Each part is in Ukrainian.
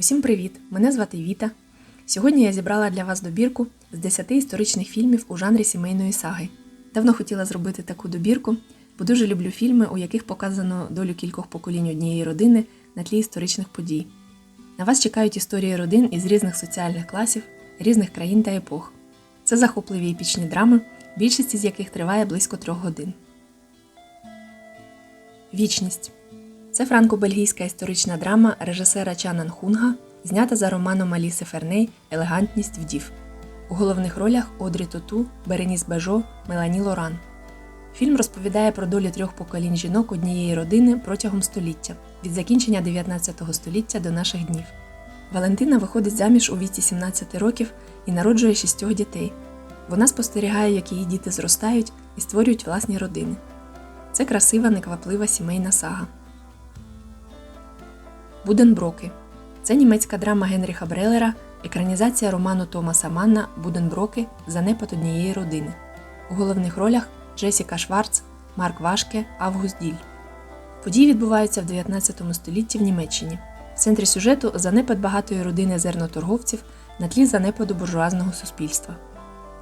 Усім привіт! Мене звати Віта. Сьогодні я зібрала для вас добірку з 10 історичних фільмів у жанрі сімейної саги. Давно хотіла зробити таку добірку, бо дуже люблю фільми, у яких показано долю кількох поколінь однієї родини на тлі історичних подій. На вас чекають історії родин із різних соціальних класів, різних країн та епох. Це захопливі епічні драми, більшість із яких триває близько трьох годин. Вічність це франко-бельгійська історична драма режисера Чанан Хунга, знята за романом Аліси Ферней Елегантність вдів. У головних ролях Одрі Тоту, Береніс Бежо, Мелані Лоран. Фільм розповідає про долі трьох поколінь жінок однієї родини протягом століття від закінчення 19 століття до наших днів. Валентина виходить заміж у віці 17 років і народжує шістьох дітей. Вона спостерігає, як її діти зростають і створюють власні родини. Це красива, некваплива сімейна сага. Буденброки це німецька драма Генріха Брелера, екранізація роману Томаса Манна Буденброки Занепад однієї родини. У головних ролях Джесіка Шварц, Марк Вашке, Август Діль. Події відбуваються в 19 столітті в Німеччині. В центрі сюжету занепад багатої родини зерноторговців на тлі занепаду буржуазного суспільства.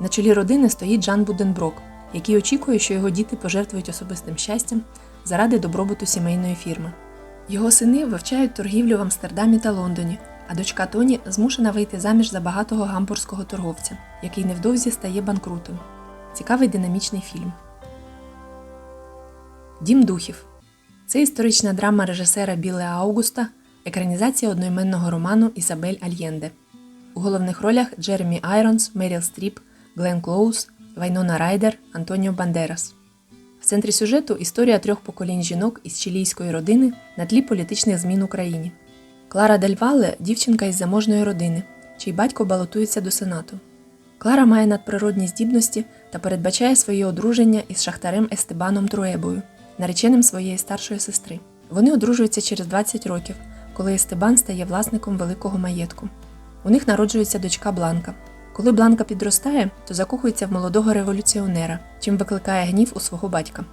На чолі родини стоїть Жан Буденброк, який очікує, що його діти пожертвують особистим щастям заради добробуту сімейної фірми. Його сини вивчають торгівлю в Амстердамі та Лондоні, а дочка Тоні змушена вийти заміж за багатого гамбурзького торговця, який невдовзі стає банкрутом. Цікавий динамічний фільм. Дім духів. Це історична драма режисера Біле Аугуста, екранізація одноіменного роману Ісабель Альєнде. У головних ролях Джеремі Айронс, Меріл Стріп, Глен Клоус, Вайнона Райдер, Антоніо Бандерас. Центрі сюжету історія трьох поколінь жінок із чилійської родини на тлі політичних змін у країні. Клара Дель Валле – дівчинка із заможної родини, чий батько балотується до сенату. Клара має надприродні здібності та передбачає своє одруження із шахтарем Естебаном Труебою, нареченим своєї старшої сестри. Вони одружуються через 20 років, коли Естебан стає власником великого маєтку. У них народжується дочка Бланка. Коли Бланка підростає, то закохується в молодого революціонера, чим викликає гнів у свого батька.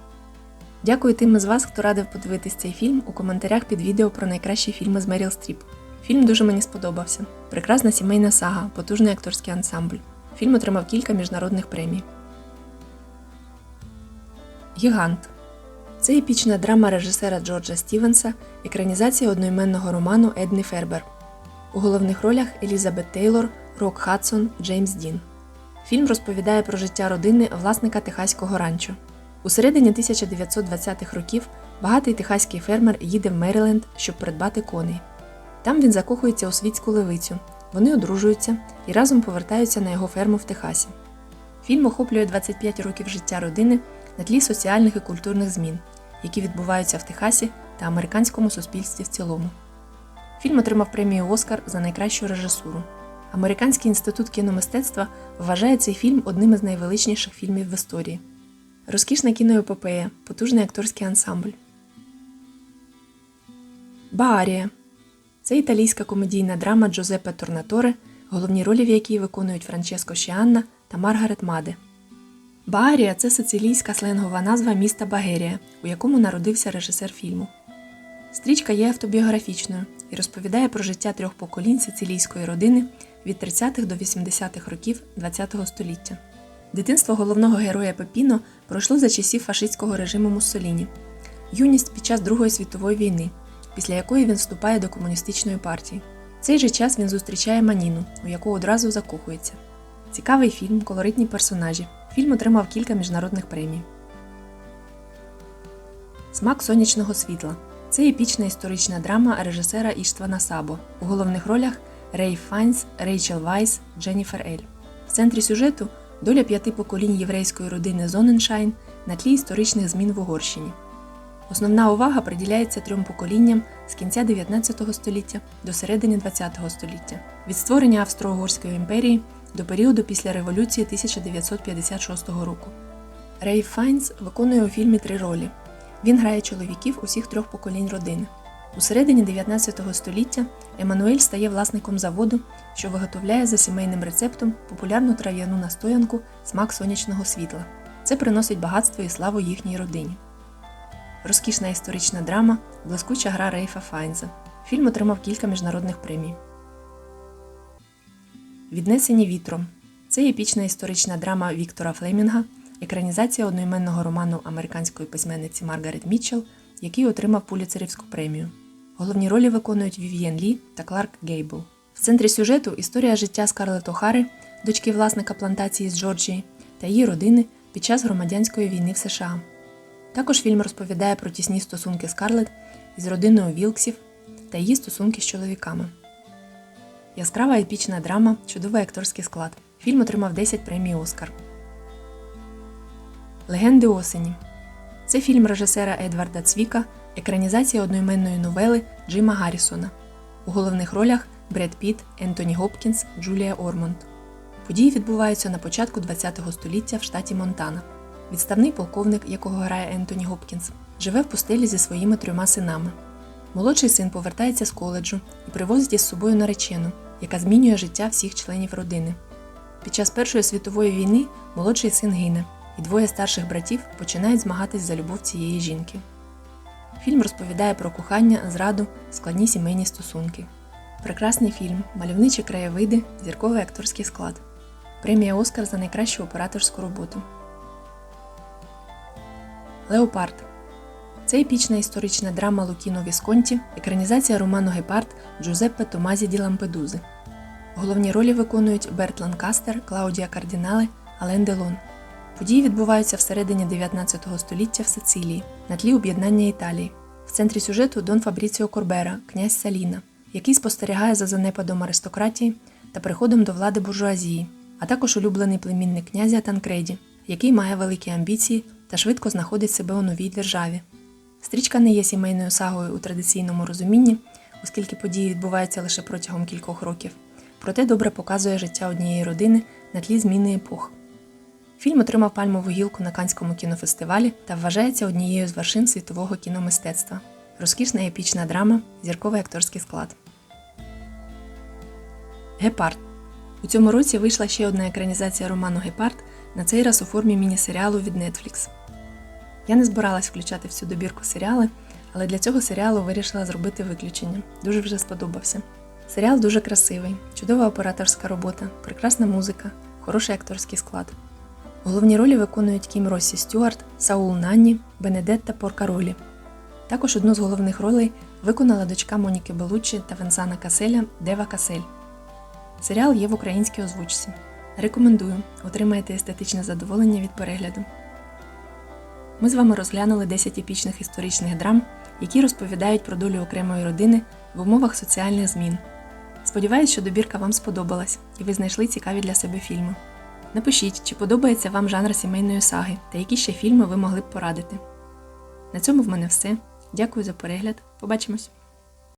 Дякую тим із вас, хто радив подивитись цей фільм у коментарях під відео про найкращі фільми з Меріл Стріп. Фільм дуже мені сподобався. Прекрасна сімейна сага, потужний акторський ансамбль. Фільм отримав кілька міжнародних премій. Гігант. Це епічна драма режисера Джорджа Стівенса, екранізація одноіменного роману Едні Фербер. У головних ролях Елізабет Тейлор, Рок Хадсон, Джеймс Дін. Фільм розповідає про життя родини власника техаського ранчо. У середині 1920-х років багатий техаський фермер їде в Меріленд, щоб придбати коней. Там він закохується у світську левицю. Вони одружуються і разом повертаються на його ферму в Техасі. Фільм охоплює 25 років життя родини на тлі соціальних і культурних змін, які відбуваються в Техасі та американському суспільстві в цілому. Фільм отримав премію Оскар за найкращу режисуру. Американський інститут кіномистецтва вважає цей фільм одним із найвеличніших фільмів в історії. Розкішна кіноепопея, потужний акторський ансамбль. Баарія це італійська комедійна драма Джозепе Торнаторе, головні ролі в якій виконують Франческо Шіанна та Маргарет Маде. Баарія це сицилійська сленгова назва міста Багерія, у якому народився режисер фільму. Стрічка є автобіографічною і розповідає про життя трьох поколінь сицилійської родини від 30-х до 80-х років ХХ століття. Дитинство головного героя Пепіно пройшло за часів фашистського режиму Муссоліні, юність під час Другої світової війни, після якої він вступає до комуністичної партії. В цей же час він зустрічає Маніну, у яку одразу закохується. Цікавий фільм, колоритні персонажі. Фільм отримав кілька міжнародних премій. Смак сонячного світла. Це епічна історична драма режисера Іштвана Сабо. У головних ролях Рей Файнс, Рейчел Вайс, Дженніфер Ель. В центрі сюжету доля п'яти поколінь єврейської родини Зоненшайн на тлі історичних змін в Угорщині. Основна увага приділяється трьом поколінням з кінця 19 століття до середини 20 століття, від створення Австро-Угорської імперії до періоду після революції 1956 року. Рей Файнс виконує у фільмі три ролі. Він грає чоловіків усіх трьох поколінь родини. У середині 19 століття Еммануель стає власником заводу, що виготовляє за сімейним рецептом популярну трав'яну настоянку смак сонячного світла. Це приносить багатство і славу їхній родині. Розкішна історична драма, блискуча гра Рейфа Файнза. Фільм отримав кілька міжнародних премій. Віднесені вітром. Це епічна історична драма Віктора Флемінга, екранізація одноіменного роману американської письменниці Маргарет Мітчелл, який отримав Пуліцерівську премію. Головні ролі виконують Вів'єн Лі та Кларк Гейбл. В центрі сюжету історія життя Скарлетт Охари, дочки власника плантації з Джорджії, та її родини під час громадянської війни в США. Також фільм розповідає про тісні стосунки Скарлетт із родиною Вілксів та її стосунки з чоловіками. Яскрава епічна драма, чудовий акторський склад. Фільм отримав 10 премій Оскар. Легенди осені. Це фільм режисера Едварда Цвіка, екранізація одноіменної новели Джима Гаррісона. У головних ролях Бред Піт, Ентоні Гопкінс, Джулія Ормонд. Події відбуваються на початку ХХ століття в штаті Монтана. Відставний полковник, якого грає Ентоні Гопкінс, живе в пустелі зі своїми трьома синами. Молодший син повертається з коледжу і привозить із собою наречену, яка змінює життя всіх членів родини. Під час Першої світової війни молодший син гине, і двоє старших братів починають змагатись за любов цієї жінки. Фільм розповідає про кохання, зраду, складні сімейні стосунки. Прекрасний фільм, мальовничі краєвиди, зірковий акторський склад. Премія Оскар за найкращу операторську роботу. Леопард. Це епічна історична драма Лукіно Вісконті, екранізація роману Гепард Джузеппе Томазі ді Лампедузи. Головні ролі виконують Берт Ланкастер, Клаудія Кардінале, Ален Делон. Події відбуваються всередині 19 століття в Сицилії, на тлі об'єднання Італії. В центрі сюжету Дон Фабріціо Корбера, князь Саліна, який спостерігає за занепадом аристократії та приходом до влади буржуазії, а також улюблений племінник князя Танкреді, який має великі амбіції та швидко знаходить себе у новій державі. Стрічка не є сімейною сагою у традиційному розумінні, оскільки події відбуваються лише протягом кількох років, проте добре показує життя однієї родини на тлі зміни епох. Фільм отримав пальмову гілку на Канському кінофестивалі та вважається однією з вершин світового кіномистецтва. Розкішна епічна драма, зірковий акторський склад. Гепард. У цьому році вийшла ще одна екранізація роману Гепард, на цей раз у формі міні-серіалу від Netflix. Я не збиралась включати всю добірку серіали, але для цього серіалу вирішила зробити виключення. Дуже вже сподобався. Серіал дуже красивий, чудова операторська робота, прекрасна музика, хороший акторський склад. Головні ролі виконують Кім Россі Стюарт, Саул Нанні, Бенедетта Поркаролі. Також одну з головних ролей виконала дочка Моніки Белуччі та Венсана Каселя Дева Касель. Серіал є в українській озвучці. Рекомендую, отримаєте естетичне задоволення від перегляду. Ми з вами розглянули 10 епічних історичних драм, які розповідають про долю окремої родини в умовах соціальних змін. Сподіваюсь, що добірка вам сподобалась і ви знайшли цікаві для себе фільми. Напишіть, чи подобається вам жанр сімейної саги та які ще фільми ви могли б порадити. На цьому в мене все. Дякую за перегляд. Побачимось!